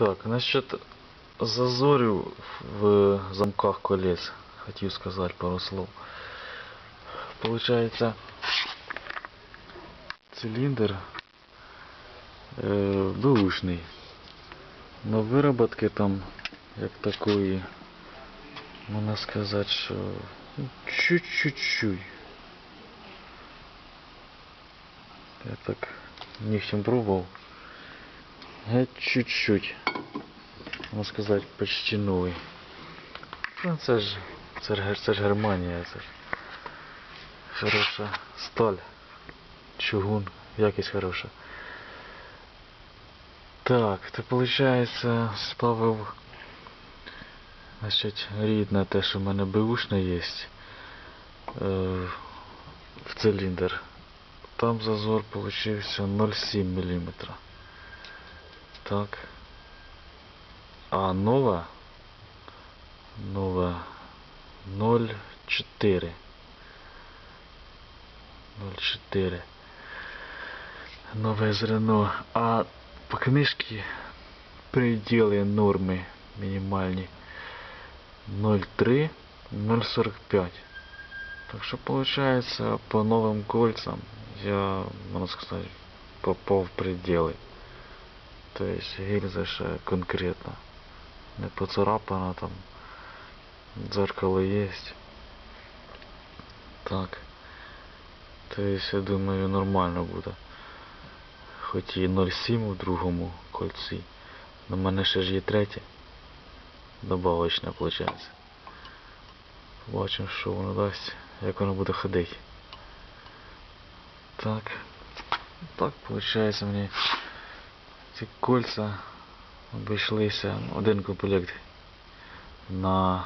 Так, насчет зазорів в замках колес. Хотів сказати пару слов. Получається, циліндр е, бэушний. Но вироботки там, як такої, можна сказати, що ну, чуть-чуть. Я так нігтем пробував. Геть чуть-чуть. Можна сказати, почти новий. Це ж, це ж, це ж Германія, це ж хороша сталь, чугун, якість хороша. Так, то виходить, ставив значить, рідне те, що в мене беушне є е, в циліндр. Там зазор получився 0,7 мм. Так. А нова нова 0,4 0,4 нове зерно. А по книжці пределы норми мінімальні 0,3 0,45 так що получается по новым кольцам я, можно сказать, попал в пределы. То есть гильза ще конкретно. Не поцарапана там. Дзеркало есть. Так. То есть я думаю нормально буде. Хоч і 0,7 у другому кольці. В мене ще ж є третє. Добавочне виходить. Побачимо, що воно дасть, як воно буде ходити. Так. Так, виходить мені ці кольца обійшлися. Один комплект на